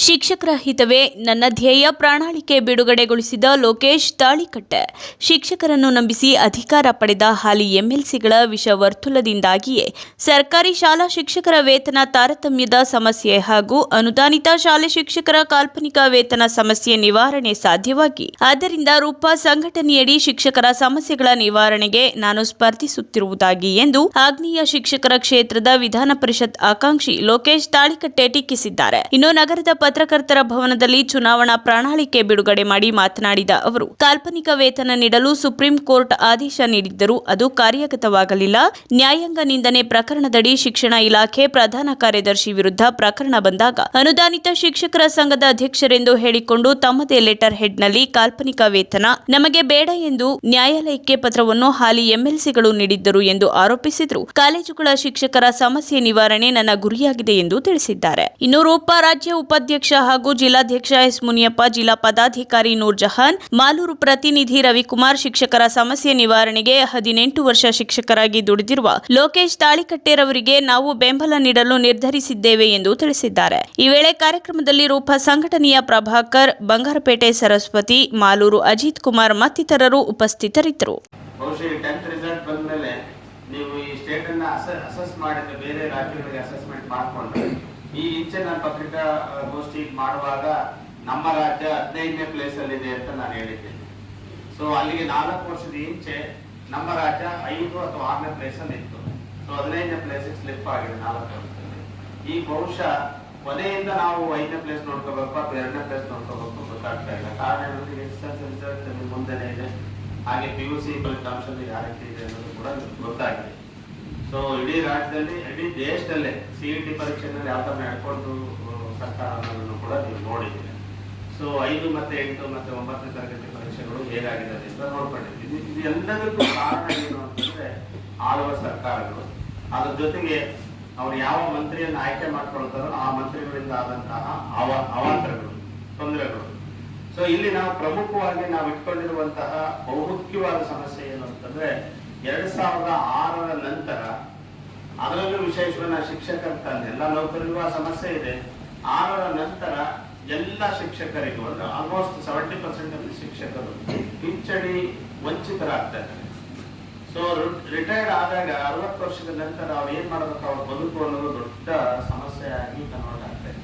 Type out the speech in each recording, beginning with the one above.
ಶಿಕ್ಷಕರ ಹಿತವೇ ನನ್ನ ಧ್ಯೇಯ ಪ್ರಣಾಳಿಕೆ ಬಿಡುಗಡೆಗೊಳಿಸಿದ ಲೋಕೇಶ್ ತಾಳಿಕಟ್ಟೆ. ಶಿಕ್ಷಕರನ್ನು ನಂಬಿಸಿ ಅಧಿಕಾರ ಪಡೆದ ಹಾಲಿ ಎಂಎಲ್ಸಿಗಳ ವಿಷವರ್ತುಲದಿಂದಾಗಿಯೇ ಸರ್ಕಾರಿ ಶಾಲಾ ಶಿಕ್ಷಕರ ವೇತನ ತಾರತಮ್ಯದ ಸಮಸ್ಯೆ ಹಾಗೂ ಅನುದಾನಿತ ಶಾಲೆ ಶಿಕ್ಷಕರ ಕಾಲ್ಪನಿಕ ವೇತನ ಸಮಸ್ಯೆ ನಿವಾರಣೆ ಸಾಧ್ಯವಾಗಿ. ಆದ್ದರಿಂದ ರೂಪ ಸಂಘಟನೆಯಡಿ ಶಿಕ್ಷಕರ ಸಮಸ್ಯೆಗಳ ನಿವಾರಣೆಗೆ ನಾನು ಸ್ಪರ್ಧಿಸುತ್ತಿರುವುದಾಗಿ ಎಂದು ಆಗ್ನೇಯ ಶಿಕ್ಷಕರ ಕ್ಷೇತ್ರದ ವಿಧಾನ ಪರಿಷತ್ ಆಕಾಂಕ್ಷಿ ಲೋಕೇಶ್ ತಾಳಿಕಟ್ಟೆ ಟೀಕಿಸಿದ್ದಾರೆ. ಇನ್ನು ನಗರದ ಪತ್ರಕರ್ತರ ಭವನದಲ್ಲಿ ಚುನಾವಣಾ ಪ್ರಣಾಳಿಕೆ ಬಿಡುಗಡೆ ಮಾಡಿ ಮಾತನಾಡಿದ ಅವರು, ಕಾಲ್ಪನಿಕ ವೇತನ ನೀಡಲು ಸುಪ್ರೀಂ ಕೋರ್ಟ್ ಆದೇಶ ನೀಡಿದ್ದರೂ ಅದು ಕಾರ್ಯಗತವಾಗಲಿಲ್ಲ. ನ್ಯಾಯಾಂಗ ನಿಂದನೆ ಪ್ರಕರಣದಡಿ ಶಿಕ್ಷಣ ಇಲಾಖೆ ಪ್ರಧಾನ ಕಾರ್ಯದರ್ಶಿ ವಿರುದ್ಧ ಪ್ರಕರಣ ಬಂದಾಗ ಅನುದಾನಿತ ಶಿಕ್ಷಕರ ಸಂಘದ ಅಧ್ಯಕ್ಷರೆಂದು ಹೇಳಿಕೊಂಡು ತಮ್ಮದೇ ಲೆಟರ್ ಹೆಡ್ನಲ್ಲಿ ಕಾಲ್ಪನಿಕ ವೇತನ ನಮಗೆ ಬೇಡ ಎಂದು ನ್ಯಾಯಾಲಯಕ್ಕೆ ಪತ್ರವನ್ನು ಹಾಲಿ ಎಂಎಲ್ಸಿಗಳು ನೀಡಿದ್ದರು ಎಂದು ಆರೋಪಿಸಿದರು. ಕಾಲೇಜುಗಳ ಶಿಕ್ಷಕರ ಸಮಸ್ಯೆ ನಿವಾರಣೆ ನನ್ನ ಗುರಿಯಾಗಿದೆ ಎಂದು ತಿಳಿಸಿದ್ದಾರೆ. ಇನ್ನು ರೂಪಾ ರಾಜ್ಯ ಉಪಾಧ್ಯಕ್ಷ ಹಾಗೂ ಜಿಲ್ಲಾಧ್ಯಕ್ಷ ಎಸ್ ಮುನಿಯಪ್ಪ, ಜಿಲ್ಲಾ ಪದಾಧಿಕಾರಿ ನೂರ್ ಜಹಾನ್, ಮಾಲೂರು ಪ್ರತಿನಿಧಿ ರವಿಕುಮಾರ್ ಶಿಕ್ಷಕರ ಸಮಸ್ಯೆ ನಿವಾರಣೆಗೆ ಹದಿನೆಂಟು ವರ್ಷ ಶಿಕ್ಷಕರಾಗಿ ದುಡಿದಿರುವ ಲೋಕೇಶ್ ತಾಳಿಕಟ್ಟೆರವರಿಗೆ ನಾವು ಬೆಂಬಲ ನೀಡಲು ನಿರ್ಧರಿಸಿದ್ದೇವೆ ಎಂದು ತಿಳಿಸಿದ್ದಾರೆ. ಈ ವೇಳೆ ಕಾರ್ಯಕ್ರಮದಲ್ಲಿ ರೂಪ ಸಂಘಟನೆಯ ಪ್ರಭಾಕರ್, ಬಂಗಾರಪೇಟೆ ಸರಸ್ವತಿ, ಮಾಲೂರು ಅಜಿತ್ ಕುಮಾರ್ ಮತ್ತಿತರರು ಉಪಸ್ಥಿತರಿದ್ದರು. ನೀವು ಈ ಸ್ಟೇಟ್ ಅನ್ನ ಅಸೆಸ್ ಮಾಡಿದ್ರೆ ಬೇರೆ ರಾಜ್ಯಗಳಿಗೆ ಅಸೆಸ್ಮೆಂಟ್ ಮಾಡ್ಕೊಂಡ್ರೆ ಈ ಇಂಚೆ ನಾನು ಪತ್ರಿಕಾ ಗೋಷ್ಠಿ ಮಾಡುವಾಗ ನಮ್ಮ ರಾಜ್ಯ ಹದಿನೈದನೇ ಪ್ಲೇಸ್ ಅಲ್ಲಿ ಇದೆ ಅಂತ ನಾನು ಹೇಳಿದ್ದೇನೆ ಸೊ ಅಲ್ಲಿಗೆ ನಾಲ್ಕು ವರ್ಷದ ಇಂಚೆ ನಮ್ಮ ರಾಜ್ಯ ಐದು ಅಥವಾ ಆರನೇ ಪ್ಲೇಸ್ ಅಲ್ಲಿ ಇತ್ತು. ಸೊ ಹದಿನೈದನೇ ಪ್ಲೇಸ್ ಸ್ಲಿಪ್ ಆಗಿದೆ ನಾಲ್ಕು ವರ್ಷದಲ್ಲಿ. ಈ ಬಹುಶಃ ಕೊನೆಯಿಂದ ನಾವು ಐದನೇ ಪ್ಲೇಸ್ ನೋಡ್ಕೋಬೇಕು ಅಥವಾ ಎರಡನೇ ಪ್ಲೇಸ್ ನೋಡ್ಕೋಬೇಕು ಗೊತ್ತಾಗ್ತಾ ಇಲ್ಲ. ಕಾರಣ ಮುಂದೆನೇ ಇದೆ. ಹಾಗೆ ಪಿ ಯು ಸಿ ಫಲಿತಾಂಶದಲ್ಲಿ ಯಾವ ರೀತಿ ಇದೆ ಅನ್ನೋದು ಕೂಡ ಗೊತ್ತಾಗಿದೆ. ಸೊ ಇಡೀ ರಾಜ್ಯದಲ್ಲಿ, ಇಡೀ ದೇಶದಲ್ಲೇ ಸಿ ಇ ಟಿ ಪರೀಕ್ಷೆನಲ್ಲಿ ಯಾವ ಥರ ನಡ್ಕೊಂಡು ಸರ್ಕಾರ ಅನ್ನೋದನ್ನು ಕೂಡ ನೀವು ನೋಡಿದ್ದೀರಿ. ಸೊ ಐದು ಮತ್ತೆ ಎಂಟು ಮತ್ತೆ ಒಂಬತ್ತನೇ ತರಗತಿ ಪರೀಕ್ಷೆಗಳು ಹೇಗಾಗಿದೆ ಅಂತ ನೋಡ್ಕೊಂಡಿದ್ದೀವಿ ಇದು ಇದು ಎಲ್ಲದಕ್ಕೂ ಕಾರಣ ಏನು ಅಂತಂದ್ರೆ ಆಳುವ ಸರ್ಕಾರಗಳು. ಅದ್ರ ಜೊತೆಗೆ ಅವ್ರು ಯಾವ ಮಂತ್ರಿಯನ್ನು ಆಯ್ಕೆ ಮಾಡ್ಕೊಳ್ತಾರೋ ಆ ಮಂತ್ರಿಗಳಿಂದ ಆದಂತಹ ಅವ, ಅವಾಂತರಗಳು, ತೊಂದರೆಗಳು. ಸೊ ಇಲ್ಲಿ ನಾವು ಪ್ರಮುಖವಾಗಿ ನಾವು ಇಟ್ಕೊಂಡಿರುವಂತಹ ಬಹುಮುಖ್ಯವಾದ ಸಮಸ್ಯೆ ಏನು ಅಂತಂದ್ರೆ ಎರಡ್ ಸಾವಿರದ ಆರರ ನಂತರ ಅದರಲ್ಲೂ ವಿಶೇಷವಾಗಿ ನಾ ಶಿಕ್ಷಕರ ತಂದೆ ಎಲ್ಲ ನೌಕರಿಗೂ ಸಮಸ್ಯೆ ಇದೆ. ಆರರ ನಂತರ ಎಲ್ಲ ಶಿಕ್ಷಕರಿಗೂ, ಅಂದ್ರೆ ಆಲ್ಮೋಸ್ಟ್ ಸೆವೆಂಟಿ ಪರ್ಸೆಂಟ್ ಶಿಕ್ಷಕರು ಪಿಂಚಣಿ ವಂಚಿತರಾಗ್ತಾ ಇದ್ದಾರೆ ಸೊ ರಿಟೈರ್ಡ್ ಆದಾಗ ಅರವತ್ತು ವರ್ಷದ ನಂತರ ಅವ್ರು ಏನ್ ಮಾಡಬೇಕು ಅವ್ರ ಬದುಕು ಅನ್ನೋದು ದೊಡ್ಡ ಸಮಸ್ಯೆ ಆಗಿ ಕನ್ವರ್ಟ್ ಆಗ್ತಾ ಇದೆ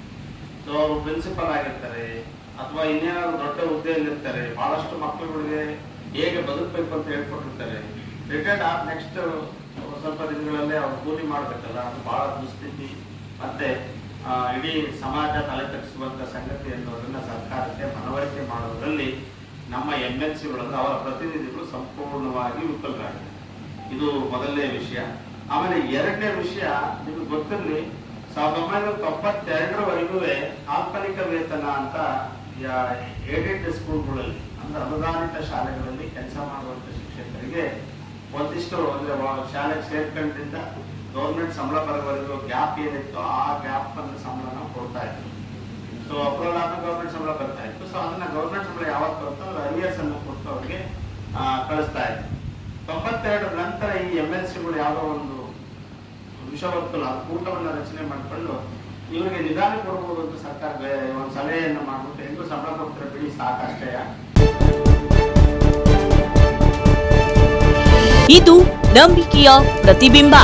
ಸೊ ಅವರು ಪ್ರಿನ್ಸಿಪಲ್ ಆಗಿರ್ತಾರೆ, ಅಥವಾ ಇನ್ನೇನಾದ್ರು ದೊಡ್ಡ ಹುದ್ದೆಯಲ್ಲಿರ್ತಾರೆ. ಬಹಳಷ್ಟು ಮಕ್ಕಳುಗಳಿಗೆ ಹೇಗೆ ಬದುಕಬೇಕು ಅಂತ ಹೇಳ್ಕೊಟ್ಟಿರ್ತಾರೆ. ರಿಟೈರ್ಡ್ ಆದ ನೆಕ್ಸ್ಟ್ ಸ್ವಲ್ಪ ದಿನಗಳಲ್ಲೇ ಅವ್ರು ಕೂಲಿ ಮಾಡ್ಬೇಕಲ್ಲ, ಅದು ಬಹಳ ದುಸ್ಥಿತಿ. ಮತ್ತೆ ಇಡೀ ಸಮಾಜ ತಲೆ ತಗ್ಸುವಂತ ಸಂಗತಿ ಅನ್ನೋದನ್ನ ಸರ್ಕಾರಕ್ಕೆ ಮನವರಿಕೆ ಮಾಡುವುದರಲ್ಲಿ ನಮ್ಮ ಎಂ ಎಲ್ ಸಿಗಳನ್ನು ಅವರ ಪ್ರತಿನಿಧಿಗಳು ಸಂಪೂರ್ಣವಾಗಿ ವಿಫಲರಾಗಿದೆ ಇದು ಮೊದಲನೇ ವಿಷಯ. ಆಮೇಲೆ ಎರಡನೇ ವಿಷಯ, ನಿಮ್ಗೆ ಗೊತ್ತಿರಲಿ ಸಾವಿರದ ಒಂಬೈನೂರ ತೊಂಬತ್ತೆರಡರವರೆಗೂ ಕಾಲ್ಪನಿಕ ವೇತನ ಅಂತ ಏಡೆಡ್ ಸ್ಕೂಲ್ಗಳಲ್ಲಿ, ಅಂದ್ರೆ ಅನುದಾನಿತ ಶಾಲೆಗಳಲ್ಲಿ ಕೆಲಸ ಮಾಡುವಂತ ಶಿಕ್ಷಕರಿಗೆ ಒಂದಿಷ್ಟು ಅಂದ್ರೆ ಶಾಲೆಗೆ ಸೇರ್ಕೊಂಡ್ರಿಂದ ಗೌರ್ಮೆಂಟ್ ಸಂಬಳ ಬರೋವರೆಗೂ ಗ್ಯಾಪ್ ಏನಿತ್ತು ಆ ಗ್ಯಾಪ್ ಅಂದ್ರೆ ಸಂಬಳ ನಾವು ಕೊಡ್ತಾ ಇತ್ತು ಸೊ ಅಪ್ರೂವಲ್ ಆದ ಗೌರ್ಮೆಂಟ್ ಸಂಬಳ ಬರ್ತಾ ಇತ್ತು. ಸೊ ಅದನ್ನ ಗೌರ್ಮೆಂಟ್ ಸಂಬಳ ಯಾವಾಗ ಬರುತ್ತೋ ಅದು ಅರಿಯರ್ಸ್ ಅನ್ನು ಕೊಟ್ಟು ಅವ್ರಿಗೆ ಆ, ಕಳಿಸ್ತಾ ಇತ್ತು ತೊಂಬತ್ತೆರಡರ ನಂತರ ಈ ಎಂ ಎಲ್ ಸಿಗಳು ಯಾವುದೋ ಒಂದು ವಿಷವತ್ತು ಕೂಟವನ್ನು ರಚನೆ ಮಾಡಿಕೊಂಡು ಇವರಿಗೆ ನಿಧಾನ ಕೊಡಬಹುದು ಅಂತ ಸರ್ಕಾರ ಒಂದು ಸಲಹೆಯನ್ನು ಮಾಡ್ಬಿಟ್ಟು ಹೆಂಗೂ ಸಂಬಳ ಕೊಡ್ತಾರೆ ಬಿಡಿ ಸಾಕಷ್ಟೇ. ಇದು ನಂಬಿಕೆಯ ಪ್ರತಿಬಿಂಬ.